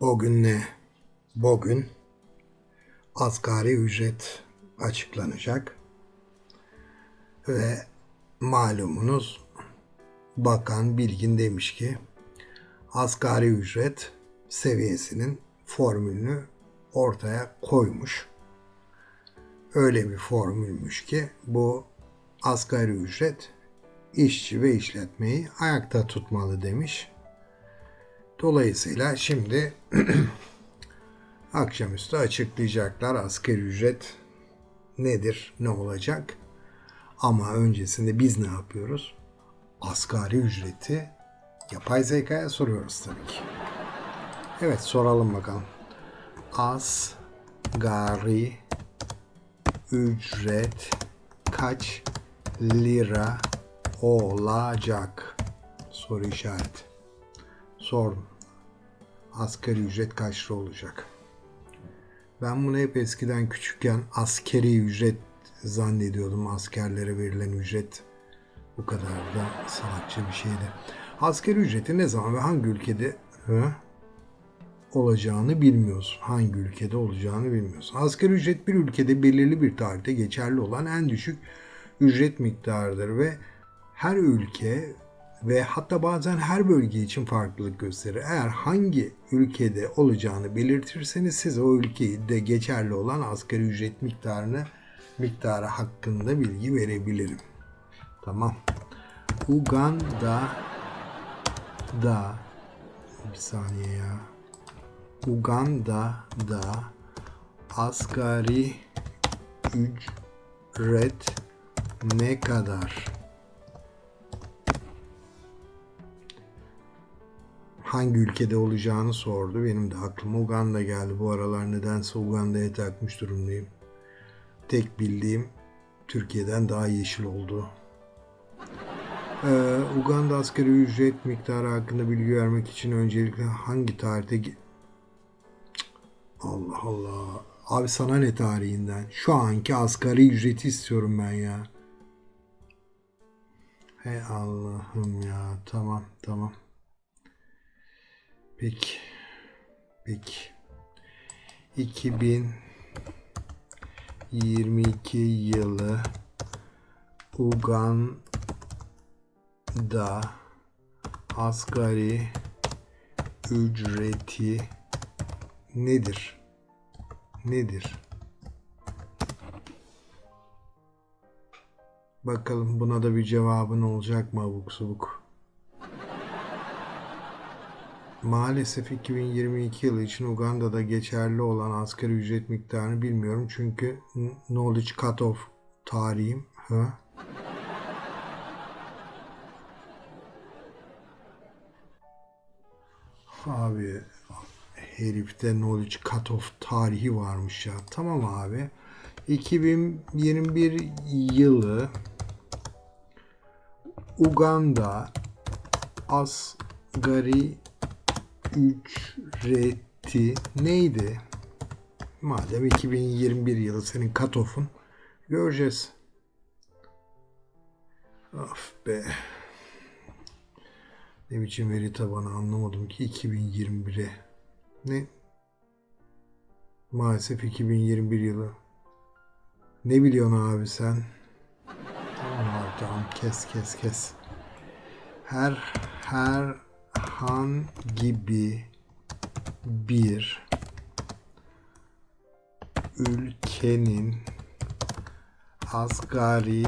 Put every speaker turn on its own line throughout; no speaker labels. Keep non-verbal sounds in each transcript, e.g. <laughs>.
Bugün ne? Bugün asgari ücret açıklanacak. Ve malumunuz Bakan Bilgin demiş ki asgari ücret seviyesinin formülünü ortaya koymuş. Öyle bir formülmüş ki bu asgari ücret işçi ve işletmeyi ayakta tutmalı demiş. Dolayısıyla şimdi <clears throat> akşamüstü açıklayacaklar asgari ücret nedir, ne olacak. Ama öncesinde biz ne yapıyoruz? Asgari ücreti yapay zekaya soruyoruz tabii ki. Evet soralım bakalım. Asgari ücret kaç lira olacak? Soru işareti. Sordum. Asgari ücret kaç lira olacak? Ben bunu hep eskiden küçükken askeri ücret zannediyordum. Askerlere verilen ücret bu kadar da salakça bir şeydi. Asgari ücreti ne zaman ve hangi ülkede hı, olacağını bilmiyoruz. Hangi ülkede olacağını bilmiyoruz. Asgari ücret bir ülkede belirli bir tarihte geçerli olan en düşük ücret miktarıdır ve her ülke ve hatta bazen her bölge için farklılık gösterir. Eğer hangi ülkede olacağını belirtirseniz size o ülkede geçerli olan asgari ücret miktarını miktarı hakkında bilgi verebilirim. Tamam. Uganda da bir saniye ya. Uganda'da asgari ücret ne kadar? Hangi ülkede olacağını sordu. Benim de aklıma Uganda geldi. Bu aralar nedense Uganda'ya takmış durumdayım. Tek bildiğim Türkiye'den daha yeşil oldu. Ee, Uganda asgari ücret miktarı hakkında bilgi vermek için öncelikle hangi tarihte... Allah Allah. Abi sana ne tarihinden? Şu anki asgari ücreti istiyorum ben ya. Hey Allah'ım ya. Tamam tamam. Peki. Peki. 2022 yılı Uganda asgari ücreti nedir? Nedir? Bakalım buna da bir cevabın olacak mı abuk subuk? Maalesef 2022 yılı için Uganda'da geçerli olan asgari ücret miktarını bilmiyorum çünkü knowledge cut-off tarihim. Ha? Abi herifte knowledge cut-off tarihi varmış ya. Tamam abi. 2021 yılı Uganda asgari ücreti neydi? Madem 2021 yılı senin cut-off'un göreceğiz. Of be. Ne biçim veri tabanı anlamadım ki 2021'e. Ne? Maalesef 2021 yılı. Ne biliyorsun abi sen? Tamam tamam kes kes kes. Her her hangi bir bir ülkenin asgari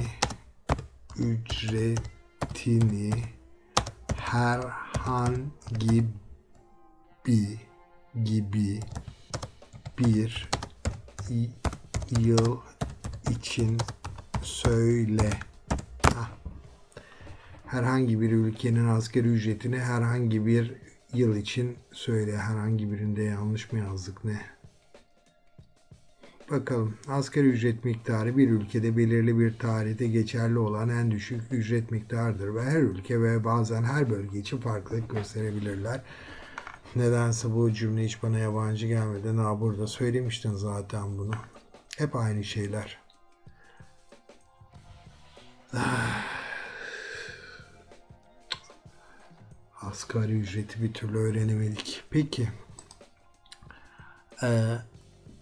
ücretini herhangi bir gibi bir yıl için söyle. Herhangi bir ülkenin asgari ücretini herhangi bir yıl için söyle. Herhangi birinde yanlış mı yazdık ne? Bakalım. Asgari ücret miktarı bir ülkede belirli bir tarihte geçerli olan en düşük ücret miktarıdır ve her ülke ve bazen her bölge için farklılık gösterebilirler. Nedense bu cümle hiç bana yabancı gelmedi. Na burada söylemiştin zaten bunu. Hep aynı şeyler. Asgari ücreti bir türlü öğrenemedik. Peki. Ee,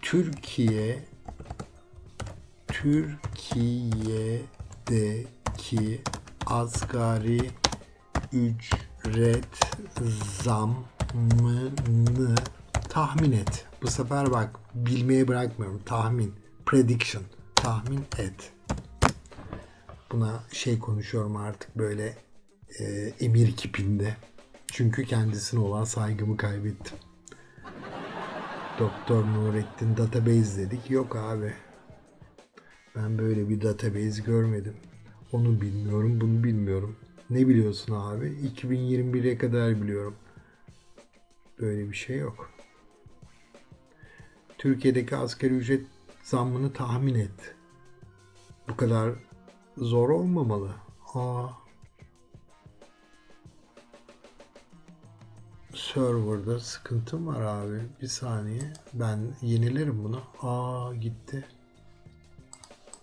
Türkiye Türkiye'deki asgari ücret zammını tahmin et. Bu sefer bak bilmeye bırakmıyorum. Tahmin. Prediction. Tahmin et. Buna şey konuşuyorum artık böyle e, emir kipinde. Çünkü kendisine olan saygımı kaybettim. Doktor Nurettin database dedik. Yok abi. Ben böyle bir database görmedim. Onu bilmiyorum, bunu bilmiyorum. Ne biliyorsun abi? 2021'e kadar biliyorum. Böyle bir şey yok. Türkiye'deki asgari ücret zammını tahmin et. Bu kadar zor olmamalı. Aa. Server'da sıkıntım var abi. Bir saniye. Ben yenilerim bunu. Aa gitti.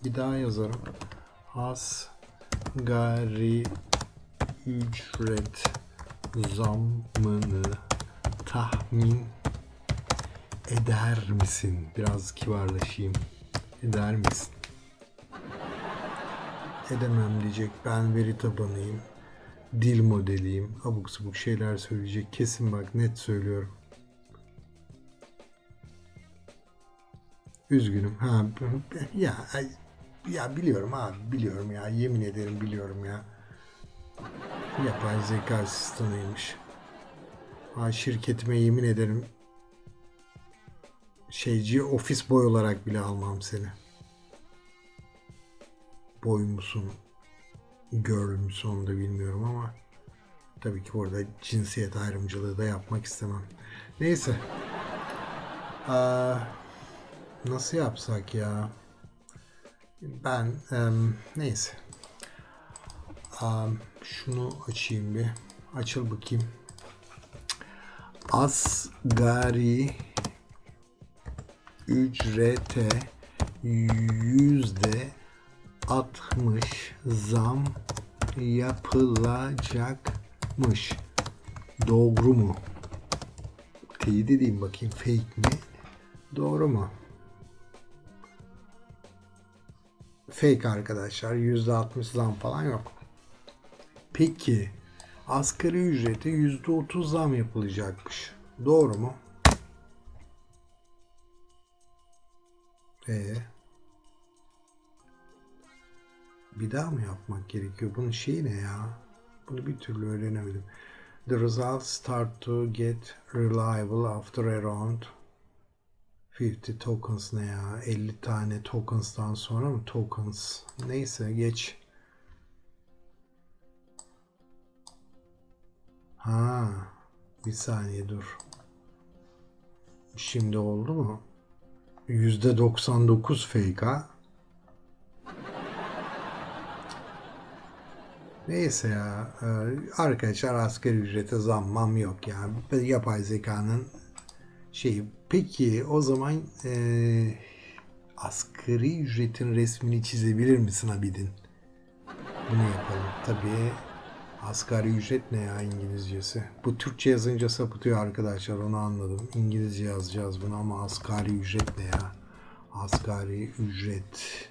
Bir daha yazarım. Asgari ücret zammını tahmin eder misin? Biraz kibarlaşayım. Eder misin? Edemem diyecek. Ben veri tabanıyım. Dil modeliyim. Abuk subuk şeyler söyleyecek. Kesin bak net söylüyorum. Üzgünüm. Ha ya ya biliyorum abi biliyorum ya yemin ederim biliyorum ya. Yapay zeka asistanıymış. Ha şirketime yemin ederim şeyci ofis boy olarak bile almam seni. Boy musun? Girl müsün onu da bilmiyorum ama tabii ki burada cinsiyet ayrımcılığı da yapmak istemem. Neyse. Aa, nasıl yapsak ya? Ben em, neyse. Am, şunu açayım bir. Açıl bakayım. Asgari ücrete yüzde 60 zam yapılacakmış. Doğru mu? Teyit edeyim bakayım fake mi? Doğru mu? Fake arkadaşlar. %60 zam falan yok. Peki asgari ücrete %30 zam yapılacakmış. Doğru mu? Ee, bir daha mı yapmak gerekiyor? Bunun şeyi ne ya? Bunu bir türlü öğrenemedim. The results start to get reliable after around 50 tokens ne ya? 50 tane tokens'tan sonra mı? Tokens. Neyse geç. Ha, bir saniye dur. Şimdi oldu mu? %99 fake ha. Neyse ya. e, Arkadaşlar asgari ücrete zammam yok ya. Yapay zekanın şeyi. Peki o zaman e, asgari ücretin resmini çizebilir misin Abidin? Bunu yapalım. Tabii asgari ücret ne ya İngilizcesi? Bu Türkçe yazınca sapıtıyor arkadaşlar onu anladım. İngilizce yazacağız bunu ama asgari ücret ne ya? Asgari ücret.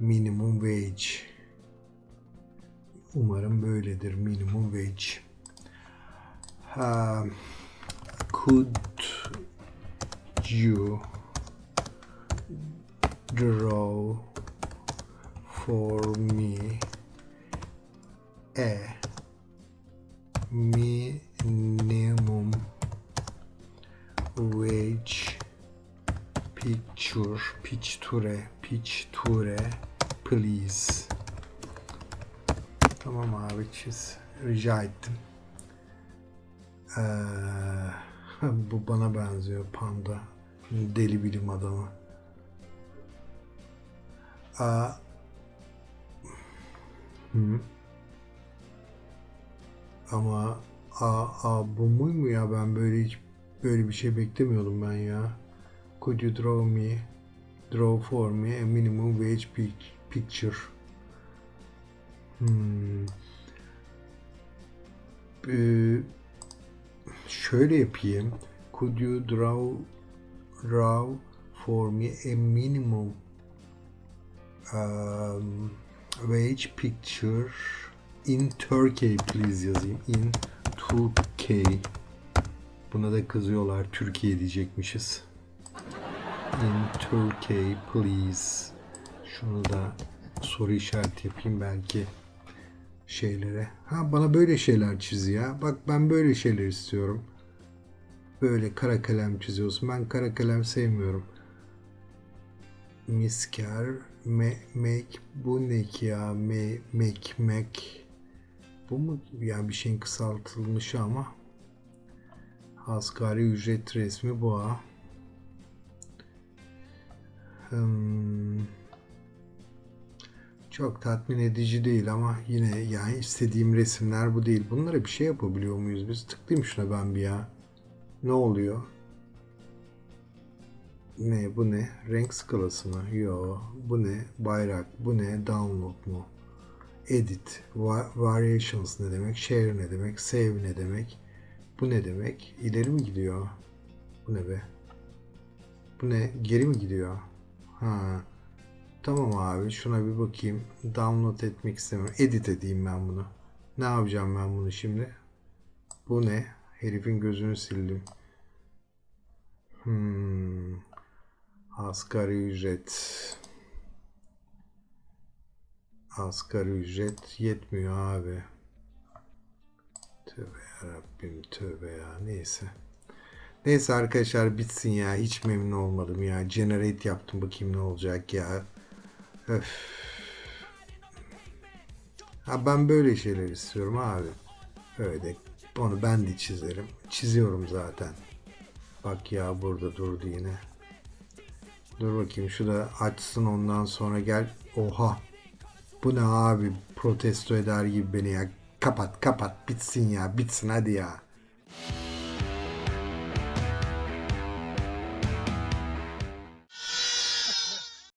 Minimum wage. Umarım böyledir. Minimum wage. Um, could you draw for me a minimum wage picture picture picture please Tamam abi çiz. Rica ettim. Ee, <laughs> bu bana benziyor panda. Deli bilim adamı. Aa, hı. Ama a, a, bu mu ya ben böyle hiç böyle bir şey beklemiyordum ben ya. Could you draw me draw for me a minimum wage pic- picture? Hmm. Ee, şöyle yapayım. Could you draw draw for me a minimum um, wage picture in Turkey please yazayım. In Turkey. Buna da kızıyorlar. Türkiye diyecekmişiz. In Turkey please. Şunu da soru işareti yapayım belki şeylere. Ha bana böyle şeyler çiz ya. Bak ben böyle şeyler istiyorum. Böyle kara kalem çiziyorsun. Ben kara kalem sevmiyorum. Misker, me, make, bu ne ki ya? Me, make, make. Bu mu? Yani bir şeyin kısaltılmışı ama. Asgari ücret resmi bu ha. Hmm. Çok tatmin edici değil ama yine yani istediğim resimler bu değil. Bunlara bir şey yapabiliyor muyuz biz? Tıklayayım şuna ben bir ya. Ne oluyor? Ne bu ne? Renk skalası mı? Yo. Bu ne? Bayrak. Bu ne? Download mu? Edit. Va- variations ne demek? Share ne demek? Save ne demek? Bu ne demek? İleri mi gidiyor? Bu ne be? Bu ne? Geri mi gidiyor? Ha. Tamam abi şuna bir bakayım. Download etmek istemiyorum. Edit edeyim ben bunu. Ne yapacağım ben bunu şimdi? Bu ne? Herifin gözünü sildim. Hmm. Asgari ücret. Asgari ücret yetmiyor abi. Tövbe yarabbim tövbe ya neyse. Neyse arkadaşlar bitsin ya. Hiç memnun olmadım ya. Generate yaptım bakayım ne olacak ya. Öf. Ha ben böyle şeyler istiyorum abi. Öyle. Onu ben de çizerim. Çiziyorum zaten. Bak ya burada durdu yine. Dur bakayım şu da açsın ondan sonra gel. Oha. Bu ne abi? Protesto eder gibi beni ya. Kapat kapat bitsin ya. Bitsin hadi ya.